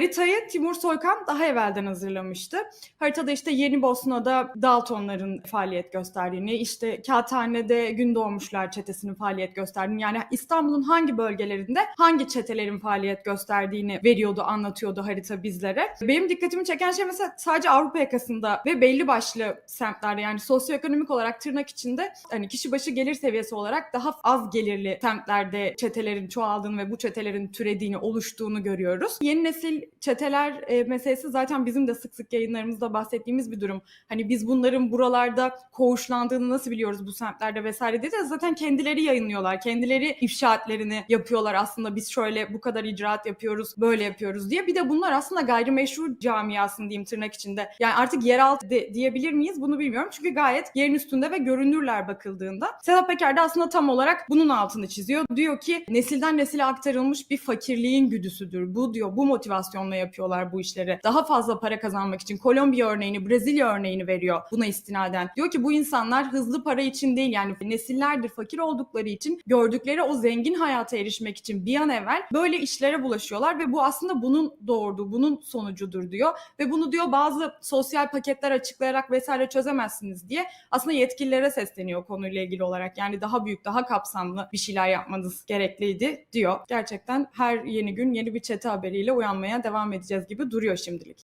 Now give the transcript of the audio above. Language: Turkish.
Haritayı Timur Soykan daha evvelden hazırlamıştı. Haritada işte Yeni Bosna'da Daltonların faaliyet gösterdiğini, işte Kağıthane'de Gündoğmuşlar çetesinin faaliyet gösterdiğini, yani İstanbul'un hangi bölgelerinde hangi çetelerin faaliyet gösterdiğini veriyordu, anlatıyordu harita bizlere. Benim dikkatimi çeken şey mesela sadece Avrupa yakasında ve belli başlı semtlerde yani sosyoekonomik olarak tırnak içinde hani kişi başı gelir seviyesi olarak daha az gelirli semtlerde çetelerin çoğaldığını ve bu çetelerin türediğini, oluştuğunu görüyoruz. Yeni nesil çeteler e, meselesi zaten bizim de sık sık yayınlarımızda bahsettiğimiz bir durum. Hani biz bunların buralarda koğuşlandığını nasıl biliyoruz bu semtlerde vesaire diye de zaten kendileri yayınlıyorlar. Kendileri ifşaatlerini yapıyorlar aslında biz şöyle bu kadar icraat yapıyoruz, böyle yapıyoruz diye. Bir de bunlar aslında gayrimeşru camiasının diyeyim tırnak içinde. Yani artık yeraltı de, diyebilir miyiz bunu bilmiyorum. Çünkü gayet yerin üstünde ve görünürler bakıldığında. Sedat Peker de aslında tam olarak bunun altını çiziyor. Diyor ki nesilden nesile aktarılmış bir fakirliğin güdüsüdür. Bu diyor bu motivasyonla yapıyorlar bu işleri. Daha fazla para kazanmak için Kolombiya örneğini, Brezilya örneğini veriyor buna istinaden. Diyor ki bu insanlar hızlı para için değil yani nesillerdir fakir oldukları için gördükleri o zengin hayata erişmek için bir an evvel böyle işlere bulaşıyorlar ve bu aslında bunun doğurduğu, bunun sonucudur diyor. Ve bunu diyor bazı sosyal paketler açıklayarak vesaire çözemezsiniz diye aslında yetkililere sesleniyor konuyla ilgili olarak. Yani daha büyük, daha kapsamlı bir şeyler yapmanız gerekliydi diyor. Gerçekten her yeni gün yeni bir çete haberiyle uyanmaya devam edeceğiz gibi duruyor şimdilik.